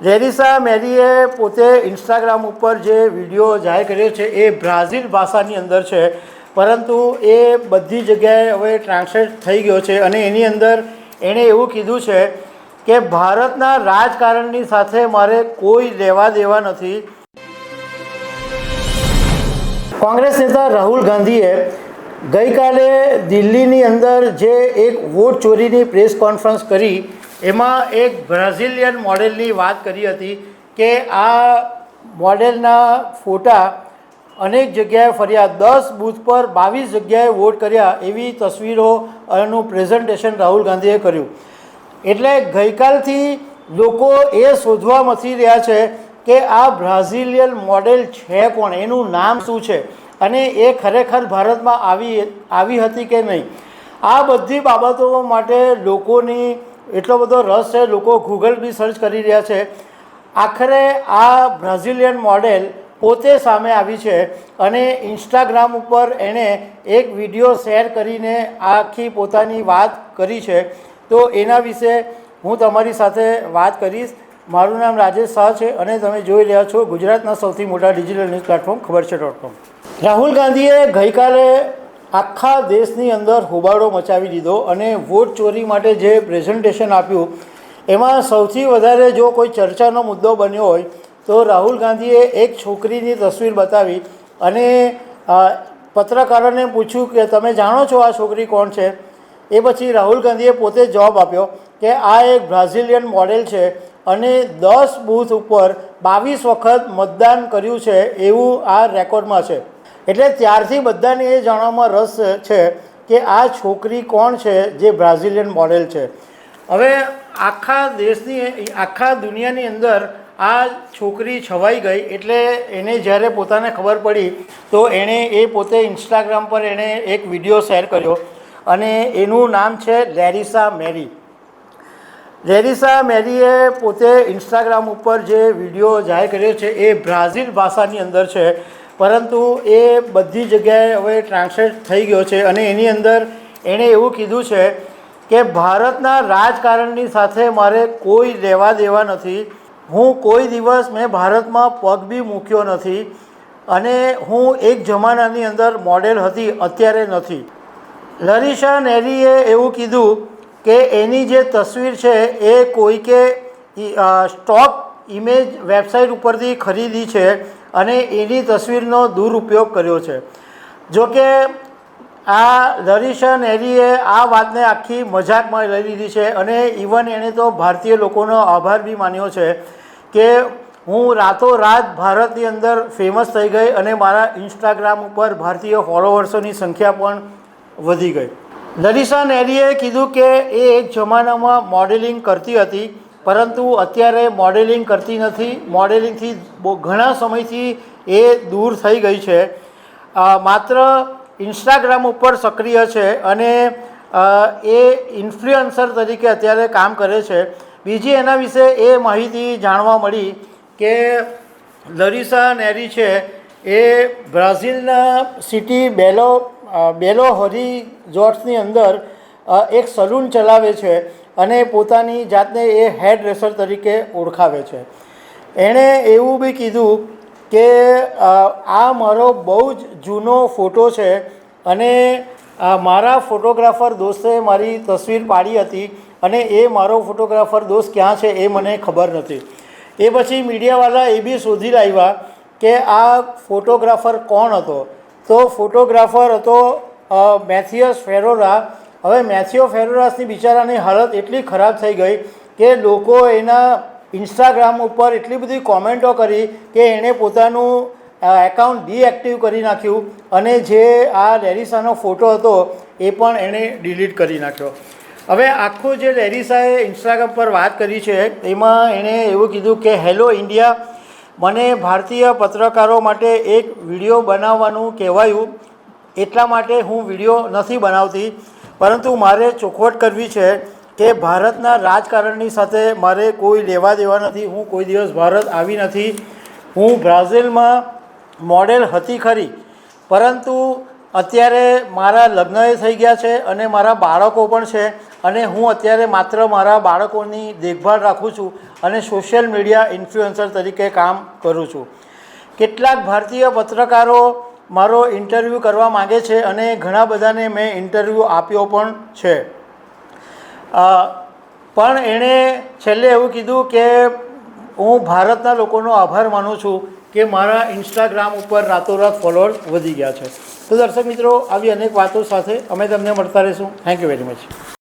લેરિસા મેરીએ પોતે ઇન્સ્ટાગ્રામ ઉપર જે વીડિયો જાહેર કર્યો છે એ બ્રાઝિલ ભાષાની અંદર છે. પરંતુ એ બધી જગ્યાએ હવે ટ્રાન્સલેટ થઈ ગયો છે અને એની અંદર એણે એવું કીધું છે કે ભારતના રાજકારણની સાથે મારે કોઈ લેવા દેવા નથી. કોંગ્રેસ નેતા રાહુલ ગાંધીએ ગઈકાલે દિલ્હીની અંદર જે એક વોટ ચોરીની પ્રેસ કોન્ફરન્સ કરી એમાં એક બ્રાઝિલિયન મોડેલની વાત કરી હતી કે આ મોડેલના ફોટા અનેક જગ્યાએ ફર્યા, દસ બૂથ પર બાવીસ જગ્યાએ વોટ કર્યા એવી તસવીરો એનું પ્રેઝન્ટેશન રાહુલ ગાંધીએ કર્યું. એટલે ગઈકાલથી લોકો એ શોધવા મથી રહ્યા છે કે આ બ્રાઝિલિયન મોડેલ છે કોણ? એનું નામ શું છે? અને એ ખરેખર ભારતમાં આવી આવી હતી કે નહીં? આ બધી બાબતો માટે લોકોની એટલો બધો રસ છે, લોકો ગૂગલ બી સર્ચ કરી રહ્યા છે. આખરે આ બ્રાઝિલિયન મોડેલ પોતે સામે આવી છે અને ઇન્સ્ટાગ્રામ ઉપર એણે એક વીડિયો શેર કરીને આખી પોતાની વાત કરી છે. તો એના વિશે હું તમારી સાથે વાત કરીશ. મારું નામ રાજેશ શાહ છે અને તમે જોઈ રહ્યા છો ગુજરાતના સૌથી મોટા ડિજિટલ ન્યૂઝ પ્લેટફોર્મ ખબર છે ડોટ કોમ રાહુલ ગાંધીએ ગઈકાલે આખા દેશની અંદર હોબાળો મચાવી દીધો અને વોટ ચોરી માટે જે પ્રેઝન્ટેશન આપ્યું, એમાં સૌથી વધારે જો કોઈ ચર્ચાનો મુદ્દો બન્યો હોય, તો રાહુલ ગાંધીએ એક છોકરીની તસવીર બતાવી અને પત્રકારોને પૂછ્યું કે તમે જાણો છો આ છોકરી કોણ છે? એ પછી રાહુલ ગાંધીએ પોતે જવાબ આપ્યો કે આ એક બ્રાઝિલિયન મોડેલ છે અને દસ બૂથ ઉપર બાવીસ વખત મતદાન કર્યું છે એવું આ રેકોર્ડમાં છે. એટલે ત્યારથી બધાને એ જાણવામાં રસ છે કે આ છોકરી કોણ છે જે બ્રાઝિલિયન મોડેલ છે. હવે આખા દેશની, આખા દુનિયાની અંદર આ છોકરી છવાઈ ગઈ એટલે એને જ્યારે પોતાને ખબર પડી તો એણે એ પોતે ઇન્સ્ટાગ્રામ પર એણે એક વીડિયો શેર કર્યો અને એનું નામ છે લેરિસા મેરી. લેરિસા મેરીએ પોતે ઇન્સ્ટાગ્રામ ઉપર જે વીડિયો જાહેર કર્યો છે એ બ્રાઝિલ ભાષાની અંદર છે. પરંતુ એ બધી જગ્યાએ હવે ટ્રાન્સલેટ થઈ ગયો છે અને એની અંદર એણે એવું કીધું છે કે ભારતના રાજકારણની સાથે મારે કોઈ લેવા દેવા નથી. હું કોઈ દિવસ મેં ભારતમાં પગ બી મૂક્યો નથી અને હું એક જમાનાની અંદર મોડેલ હતી, અત્યારે નથી. લરિશા નેરીએ એવું કીધું કે એની જે તસવીર છે એ કોઈકે સ્ટોક ઇમેજ વેબસાઇટ ઉપરથી ખરીદી છે. અને એની તસવીરનો દુરુપયોગ કર્યો છે. જોકે આ દરિશન એરીએ આ વાતને આખી મજાકમાં લઈ લીધી છે અને ઇવન એણે તો ભારતીય લોકોનો આભાર બી માન્યો છે કે હું રાતોરાત ભારતની અંદર ફેમસ થઈ ગઈ અને મારા ઇન્સ્ટાગ્રામ ઉપર ભારતીય ફોલોવર્સોની સંખ્યા પણ વધી ગઈ. દરિશન નેરીએ કીધું કે એ એક જમાનામાં મોડેલિંગ કરતી હતી પરંતુ અત્યારે મોડેલિંગ કરતી નથી. મોડેલિંગથી બહુ ઘણા સમયથી એ દૂર થઈ ગઈ છે. માત્ર ઇન્સ્ટાગ્રામ ઉપર સક્રિય છે અને એ ઇન્ફ્લુએન્સર તરીકે અત્યારે કામ કરે છે. બીજી એના વિશે એ માહિતી જાણવા મળી કે લરિસા નેરી છે. એ બ્રાઝિલના સિટી બેલો બેલો હરી જોર્ટ્સની અંદર એક સલૂન ચલાવે છે. અને પોતાની જાતને એ હેડ રેસર તરીકે ઓળખાવે છે. એણે એવું બી કીધું કે આ મારો બહુ જ જૂનો ફોટો છે અને મારા ફોટોગ્રાફર દોસ્તે મારી તસવીર પાડી હતી અને એ મારો ફોટોગ્રાફર દોસ્ત ક્યાં છે એ મને ખબર નથી. એ પછી મીડિયાવાળા એ બી શોધી લાવ્યા કે આ ફોટોગ્રાફર કોણ હતો? તો ફોટોગ્રાફર હતો મેથિયસ ફેરોરા હવે મેથ્યુ ફેરોરાસની બિચારાની હાલત એટલી ખરાબ થઈ ગઈ કે લોકો એના ઇન્સ્ટાગ્રામ ઉપર એટલી બધી કોમેન્ટો કરી કે એણે પોતાનું એકાઉન્ટ ડીએક્ટિવ કરી નાખ્યું અને જે આ લેરિસાનો ફોટો હતો એ પણ એણે ડિલીટ કરી નાખ્યો. હવે આખું જે લેરિસાએ ઇન્સ્ટાગ્રામ પર વાત કરી છે, એમાં એણે એવું કીધું કે હેલો ઇન્ડિયા મને ભારતીય પત્રકારો માટે એક વીડિયો બનાવવાનું કહેવાયું. એટલા માટે હું વીડિયો નથી બનાવતી. પરંતુ મારે ચોખવટ કરવી છે કે ભારતના રાજકારણની સાથે મારે કોઈ લેવા દેવા નથી. હું કોઈ દિવસ ભારત આવી નથી. હું બ્રાઝિલમાં મોડેલ હતી ખરી. પરંતુ અત્યારે મારા લગ્ન થઈ ગયા છે અને મારા બાળકો પણ છે અને હું અત્યારે માત્ર મારા બાળકોની દેખભાળ રાખું છું અને સોશિયલ મીડિયા ઇન્ફ્લુએન્સર તરીકે કામ કરું છું. કેટલાક ભારતીય પત્રકારો મારો ઇન્ટરવ્યૂ કરવા માગે છે અને ઘણા બધાને મેં ઇન્ટરવ્યૂ આપ્યો પણ છે. પણ એણે છેલ્લે એવું કીધું કે હું ભારતના લોકોનો આભાર માનું છું કે મારા ઇન્સ્ટાગ્રામ ઉપર રાતોરાત ફોલોઅર્સ વધી ગયા છે. તો દર્શક મિત્રો, આવી અનેક વાતો સાથે અમે તમને મળતા રહીશું. Thank you very much